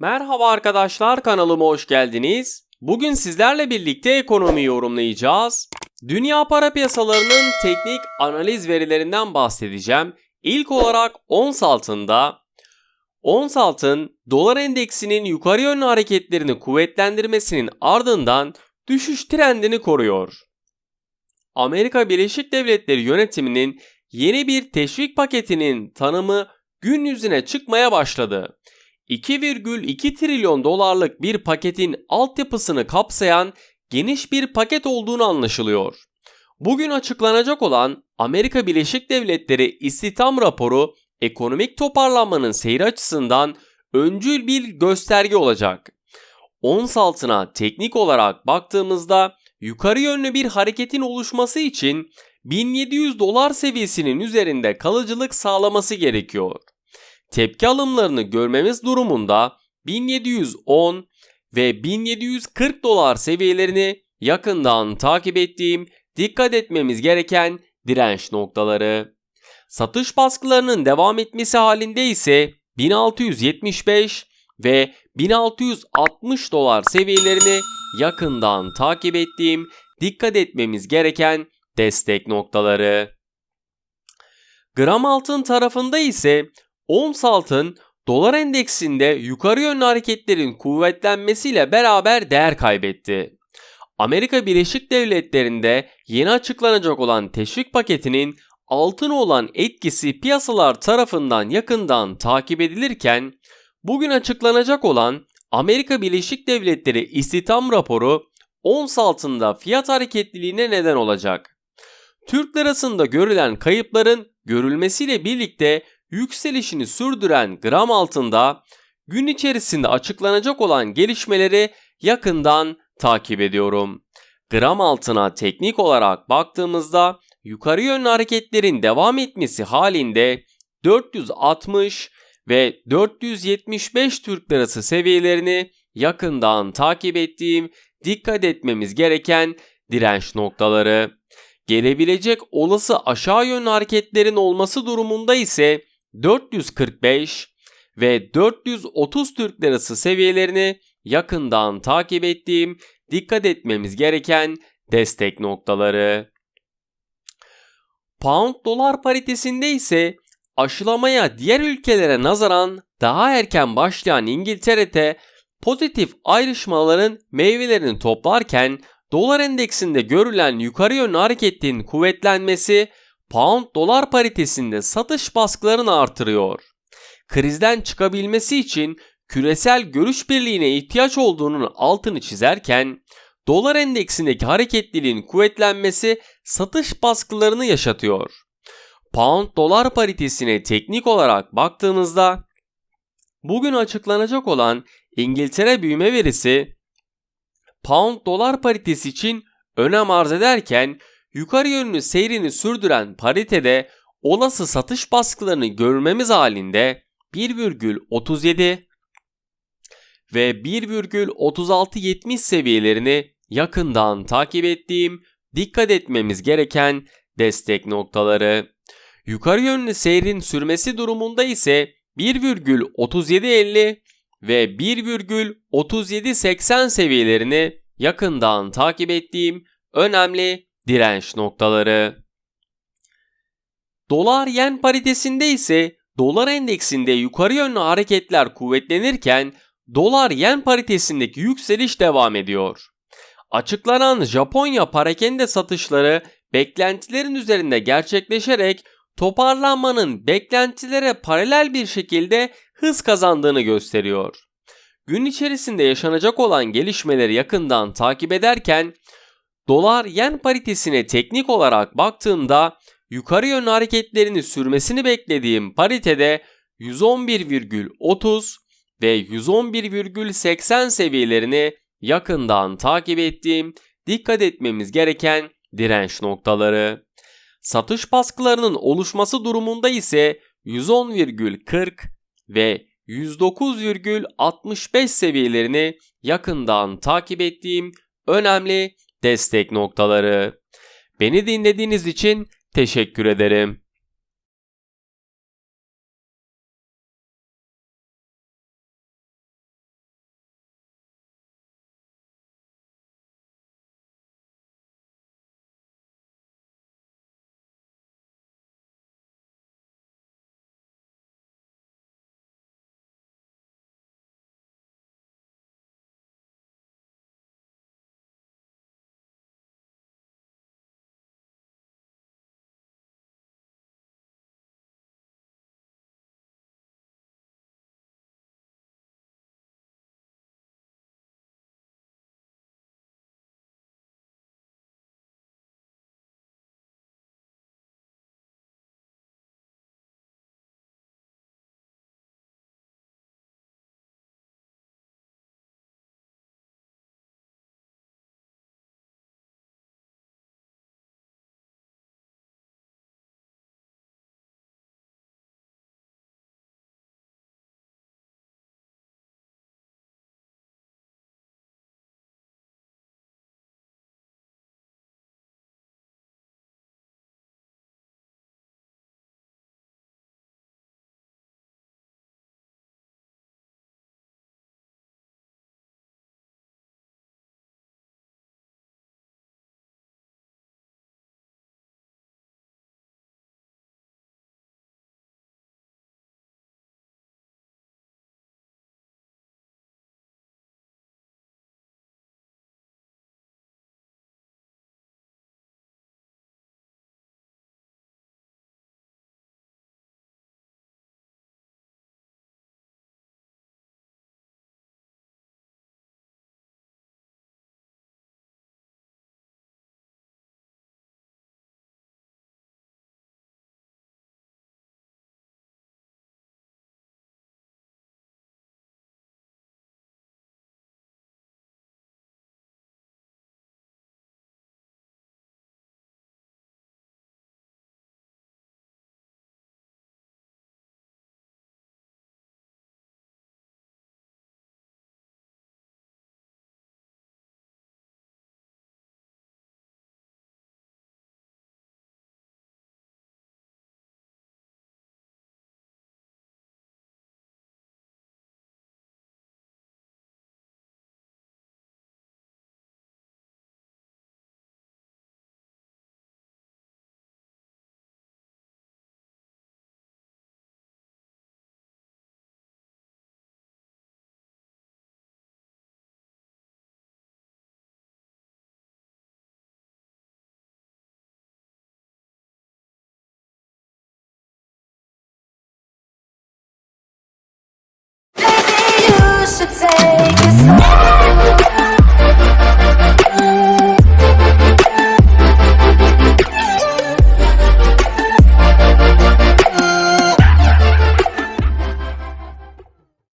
Merhaba arkadaşlar kanalıma hoş geldiniz. Bugün sizlerle birlikte ekonomi yorumlayacağız. Dünya para piyasalarının teknik analiz verilerinden bahsedeceğim. İlk olarak ons altında ons altın dolar endeksinin yukarı yönlü hareketlerini kuvvetlendirmesinin ardından düşüş trendini koruyor. Amerika Birleşik Devletleri yönetiminin yeni bir teşvik paketinin tanımı gün yüzüne çıkmaya başladı. 2,2 trilyon dolarlık bir paketin altyapısını kapsayan geniş bir paket olduğunu anlaşılıyor. Bugün açıklanacak olan Amerika Birleşik Devletleri istihdam raporu ekonomik toparlanmanın seyri açısından öncül bir gösterge olacak. Ons altına teknik olarak baktığımızda yukarı yönlü bir hareketin oluşması için 1700 dolar seviyesinin üzerinde kalıcılık sağlaması gerekiyor. Tepki alımlarını görmemiz durumunda 1710 ve 1740 dolar seviyelerini yakından takip ettiğim dikkat etmemiz gereken direnç noktaları. Satış baskılarının devam etmesi halinde ise 1675 ve 1660 dolar seviyelerini yakından takip ettiğim dikkat etmemiz gereken destek noktaları. Gram altın tarafında ise ons altın dolar endeksinde yukarı yönlü hareketlerin kuvvetlenmesiyle beraber değer kaybetti. Amerika Birleşik Devletleri'nde yeni açıklanacak olan teşvik paketinin altın olan etkisi piyasalar tarafından yakından takip edilirken bugün açıklanacak olan Amerika Birleşik Devletleri istihdam raporu ons altında fiyat hareketliliğine neden olacak. Türk lirasında görülen kayıpların görülmesiyle birlikte yükselişini sürdüren gram altında gün içerisinde açıklanacak olan gelişmeleri yakından takip ediyorum. Gram altına teknik olarak baktığımızda yukarı yönlü hareketlerin devam etmesi halinde 460 ve 475 Türk lirası seviyelerini yakından takip ettiğim dikkat etmemiz gereken direnç noktaları. Gelebilecek olası aşağı yönlü hareketlerin olması durumunda ise 445 ve 430 Türk lirası seviyelerini yakından takip ettiğim dikkat etmemiz gereken destek noktaları. Pound dolar paritesinde ise aşılamaya diğer ülkelere nazaran daha erken başlayan İngiltere'de pozitif ayrışmaların meyvelerini toplarken dolar endeksinde görülen yukarı yönlü hareketin kuvvetlenmesi pound dolar paritesinde satış baskılarını artırıyor. Krizden çıkabilmesi için küresel görüş birliğine ihtiyaç olduğunun altını çizerken dolar endeksindeki hareketliliğin kuvvetlenmesi satış baskılarını yaşatıyor. Pound dolar paritesine teknik olarak baktığımızda bugün açıklanacak olan İngiltere büyüme verisi pound dolar paritesi için önem arz ederken yukarı yönlü seyrini sürdüren paritede olası satış baskılarını görmemiz halinde 1,37 ve 1,3670 seviyelerini yakından takip ettiğim dikkat etmemiz gereken destek noktaları. Yukarı yönlü seyrin sürmesi durumunda ise 1,3750 ve 1,3780 seviyelerini yakından takip ettiğim önemli direnç noktaları. Dolar yen paritesinde ise dolar endeksinde yukarı yönlü hareketler kuvvetlenirken dolar yen paritesindeki yükseliş devam ediyor. Açıklanan Japonya parakende satışları beklentilerin üzerinde gerçekleşerek toparlanmanın beklentilere paralel bir şekilde hız kazandığını gösteriyor. Gün içerisinde yaşanacak olan gelişmeleri yakından takip ederken dolar yen paritesine teknik olarak baktığımda yukarı yönlü hareketlerini sürmesini beklediğim paritede 111,30 ve 111,80 seviyelerini yakından takip ettiğim dikkat etmemiz gereken direnç noktaları. Satış baskılarının oluşması durumunda ise 110,40 ve 109,65 seviyelerini yakından takip ettiğim önemli destek noktaları. Beni dinlediğiniz için teşekkür ederim. Should take